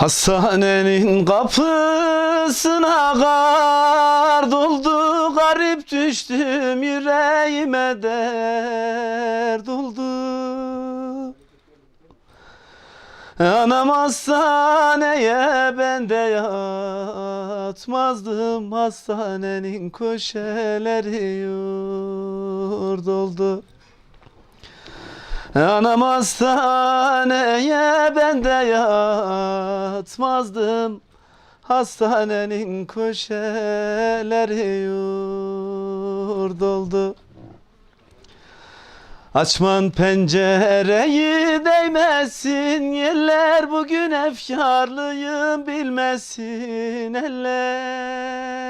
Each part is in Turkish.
Hastanenin kapısına kar doldu Garip düştüm yüreğime dert oldu Anam hastaneye ben de yatmazdım Hastanenin köşeleri yurt oldu Anam hastaneye ben de yatmazdım. Hastanenin köşeleri yurt Açman pencereyi değmesin Yerler bugün efkarlıyım bilmesin eller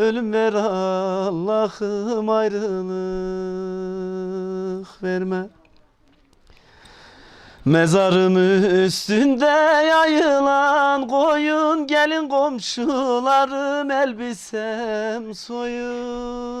Ölüm ver Allah'ım ayrılık verme. Mezarım üstünde yayılan koyun Gelin komşularım elbisem soyun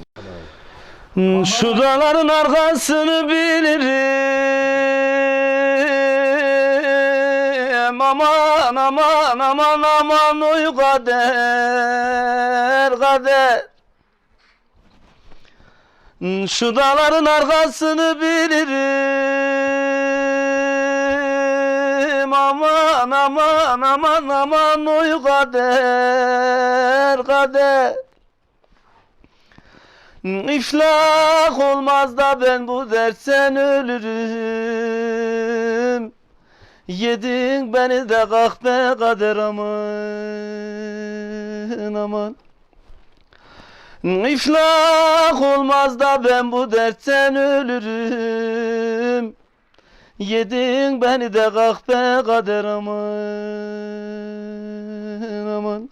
Şu dağların arkasını bilirim. Aman aman aman aman oy kader kader. Şu dağların arkasını bilirim. Aman aman aman aman oy kader kader İflah olmaz da ben bu dertten ölürüm. Yedin beni de kalk be kader aman aman. İflah olmaz da ben bu dertten ölürüm. Yedin beni de kalk be kader aman aman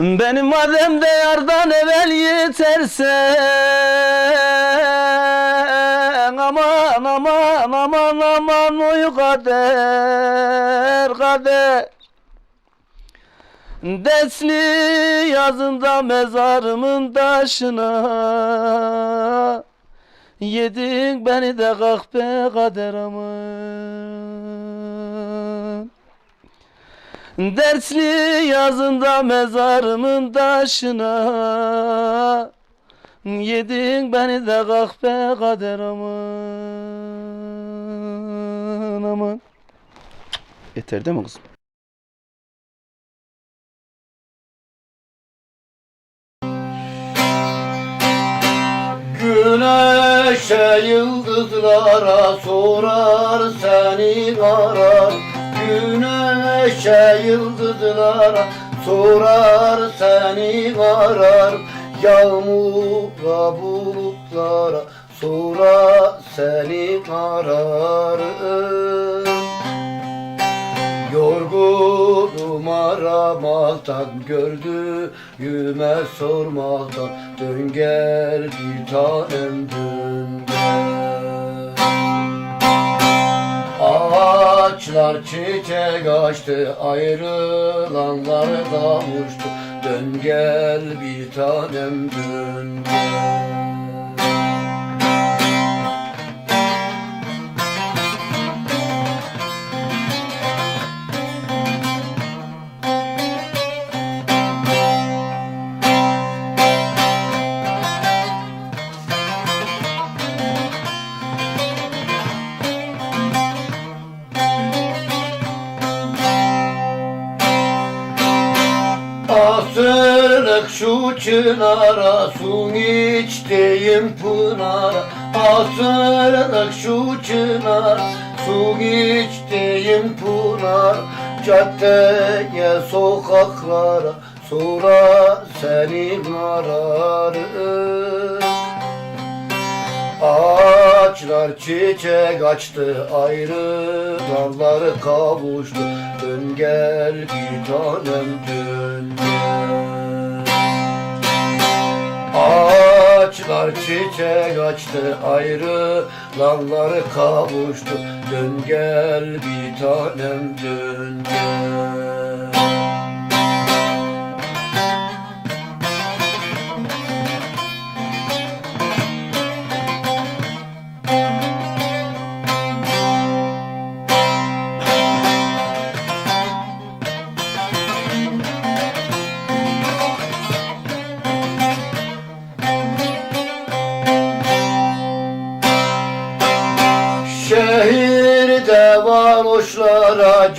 Benim madem de yardan evvel yeterse Aman aman aman aman oy kader kader. Desli yazında mezarımın taşına Yedin beni de kalk be kader aman Dersli yazında mezarımın taşına. Yedin beni de kalk be kader aman aman. Yeter değil mi kızım? Güneşe yıldızlara sorar seni arar Güneşe yıldızlara sorar seni arar Yağmura bulutlara sorar seni ararım Yorgunum aramaktan gördüğüme sormaktan Dön gel bir tanem Ağaçlar çiçek açtı ayrılanlar kavuştu Dön gel bir tanem dön gel çınara Su içtiğim pınara. Asırlık şu çınara Su içtiğim pınar Caddeye sokaklara Sorar seni ararım. Ağaçlar çiçek açtı ayrı dalları kavuştu. Dön gel bir tanem dön gel Ağaçlar çiçek açtı ayrı dalları kavuştu. Dön gel bir tanem dön gel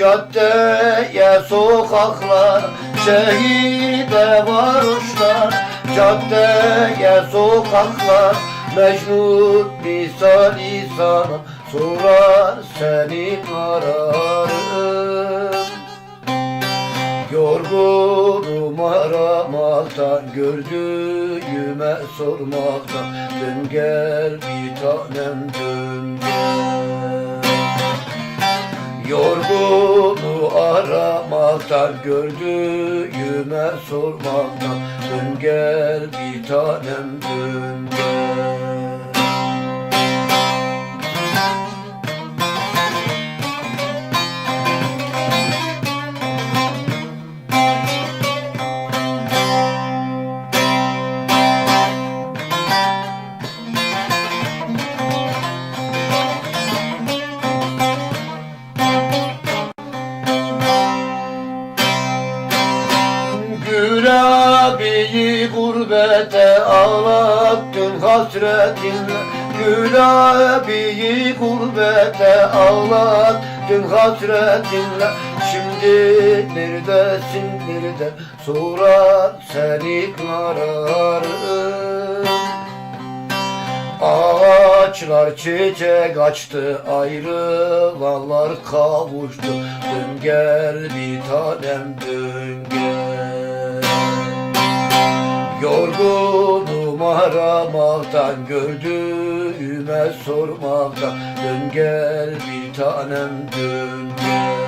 caddeye, sokaklar Şehirde varoşlar, caddeye, sokaklar Mecnun misali sana sorar seni ararım Yorgunum aramaktan Gördüğüme sormaktan. Dön gel bir tanem dön gel Yorgunu aramaktan Gördüğüme sormaktan Dön gel bir tanem dön gel hasretinle Gül abiyi gurbete ağlattın hasretinle Şimdi neredesin nerede? Sorar seni ararım Ağaçlar çiçek açtı ayrılanlar kavuştu. Dön gel bir tanem dön gel Yorgunum aramaktan gördüğüme sormaktan Dön gel bir tanem dön gel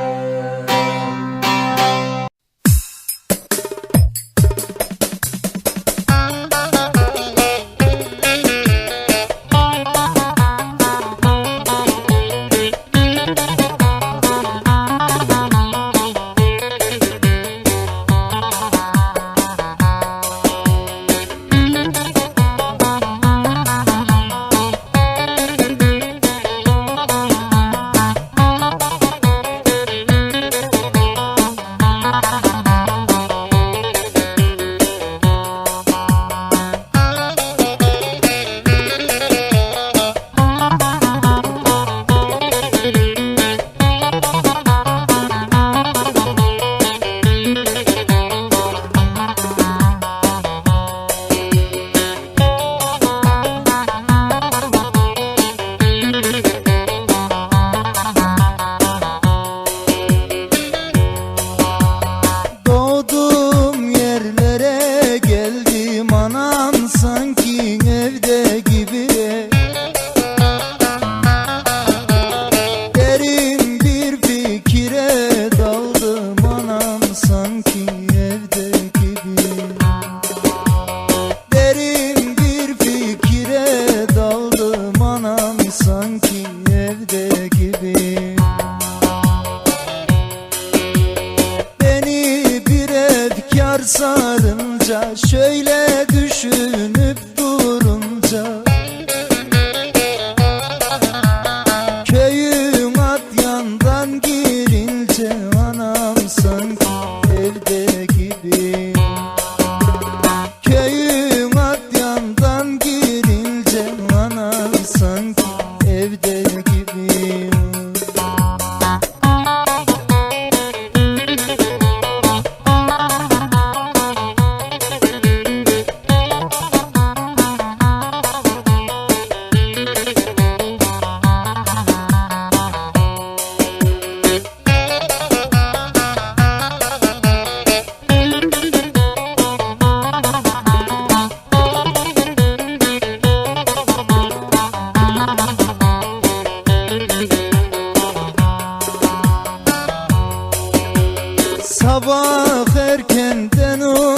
Sabah erkenden uyandım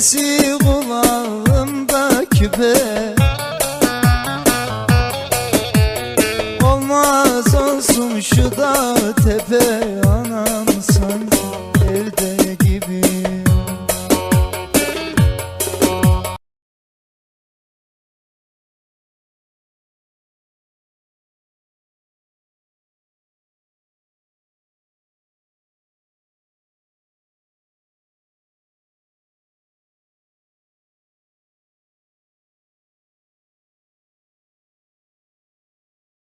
see